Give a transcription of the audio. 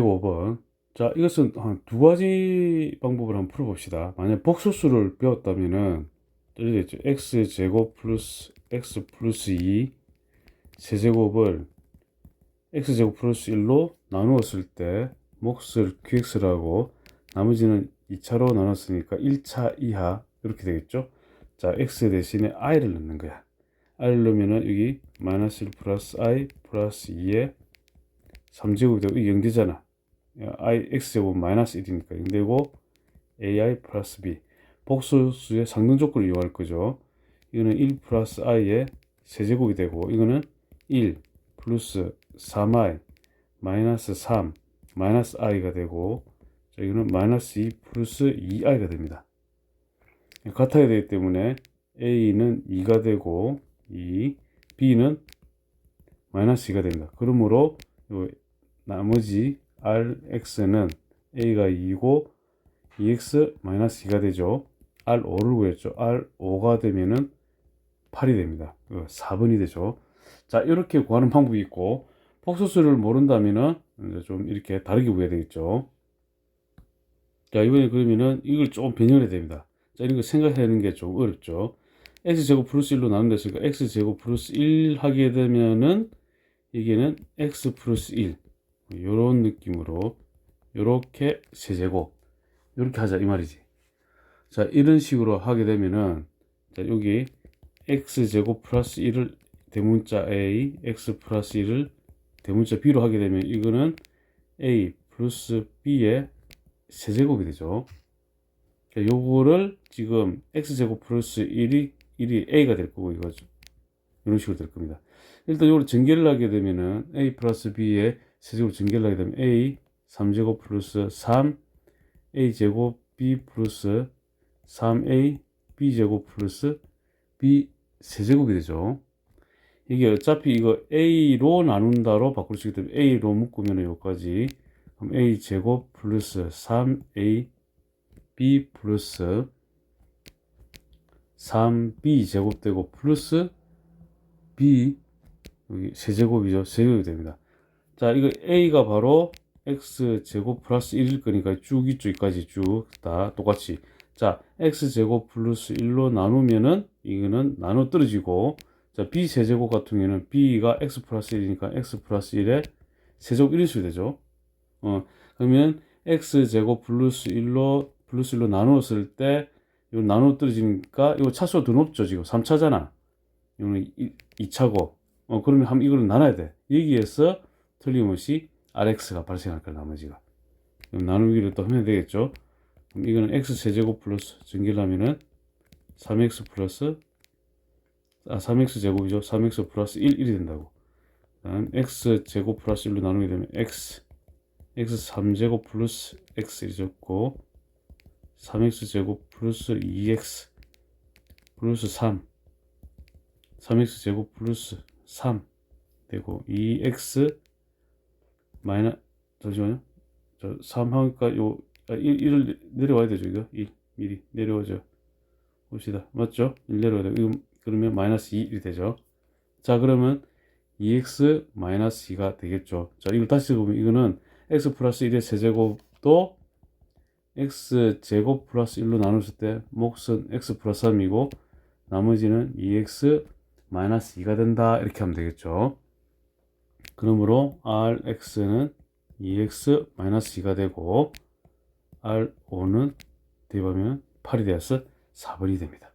105번. 자, 이것은 한 두 가지 방법을 한번 풀어봅시다. 만약 복소수를 배웠다면은, 이렇게 되죠. x 제곱 플러스 x 플러스 2 세제곱을 x 제곱 플러스 1로 나누었을 때 몫을 qx라고 나머지는 2차로 나눴으니까 1차 이하 이렇게 되겠죠. 자, x 대신에 i를 넣는 거야. i를 넣으면은 여기 마이너스 1 플러스 i 플러스 2에 3제곱이 되고 이게 0되잖아. I x제곱 마이너스 1이니까 0되고 ai 플러스 b 복소수의 상등 조건을 이용할 거죠. 이거는 1 플러스 i의 세제곱이 되고 이거는 1 플러스 3i 마이너스 3 마이너스 i가 되고 자, 이거는 마이너스 2 플러스 2i가 됩니다. 같아야 되기 때문에 a는 2가 되고 2 b는 마이너스 2가 됩니다. 그러므로 요 나머지 rx는 a가 2고 2x 마이너스 2가 되죠. r5를 구했죠. r5가 되면은 8이 됩니다. 4번이 되죠. 자, 이렇게 구하는 방법이 있고 폭소수를 모른다면은 이제 좀 이렇게 다르게 구해야 되겠죠. 자, 이번에 그러면은 이걸 좀 변형해야 됩니다. 자, 이런 거 생각하는 게 좀 어렵죠. x제곱 플러스 1로 나눈다 했으니까 x제곱 플러스 1 하게 되면은 이게는 x 플러스 1 요런 느낌으로 요렇게 세제곱 요렇게 하자 이 말이지. 자, 이런 식으로 하게 되면은 자, 여기 x제곱 플러스 1을 대문자 a, x 플러스 1을 대문자 b로 하게 되면 이거는 a 플러스 b의 세제곱이 되죠. 자, 요거를 지금 x제곱 플러스 1이 1이 a가 될 거고 이거죠. 이런 식으로 될 겁니다. 일단 요걸 전개를 하게 되면은 a 플러스 b의 세제곱 전개를 하게 되면 a 3제곱 플러스 3 a 제곱 b 플러스 3a b 제곱 플러스 b 세제곱이 되죠. 이게 어차피 이거 a로 나눈다로 바꿀 수 있기 때문에 a로 묶으면 여기까지 그럼 a 제곱 플러스 3a b 플러스 3b 제곱되고 플러스 b 여기 세제곱이죠. 세제곱이 됩니다. 자, 이거 a가 바로 x 제곱 플러스 1일 거니까 쭉 이쪽까지 쭉 다 똑같이 자, x 제곱 플러스 1로 나누면은 이거는 나눠 떨어지고 자, b 세제곱 같은 경우에는 b가 x 플러스 1이니까 x 플러스 1에 세제곱 1일수 되죠. 어, 그러면 x 제곱 플러스 1로 플러스 1로 나누었을 때 이거 나눠 떨어지니까 이거 차수가 더 높죠, 지금 3차잖아. 이거는 2, 차고 어, 그러면 한번 이거를 나눠야 돼. 여기에서 틀림없이 rx가 발생할 거야, 나머지가. 그럼 나누기를 또 하면 되겠죠. 그럼 이거는 x 세제곱 플러스 하면은 3x 플러스 아 3x 제곱이죠. 3x 플러스 1, 1이 된다고. 다음 x 제곱 플러스 1로 나누게 되면 x x 3제곱 플러스 x 이렇고 3x 제곱 플러스 2x 플러스 3 3x 제곱 플러스 3 되고 2x 마이너 잠시만요. 저3 하니까 요 아, 1, 1을 내려와야 되죠, 이거. 1 미리 내려오죠. 봅시다. 맞죠? 1 내려와야 돼. 이거 그러면 마이너스 2이 되죠. 자, 그러면 2x 마이너스 2가 되겠죠. 자, 이걸 다시 보면 이거는 x 플러스 1의 세제곱도 x 제곱 플러스 1로 나눴을 때 몫은 x 플러스 3이고 나머지는 2x 마이너스 2가 된다. 이렇게 하면 되겠죠. 그러므로 rx는 2x 마이너스 2가 되고 R5는 대입하면 8이 되어서 4번이 됩니다.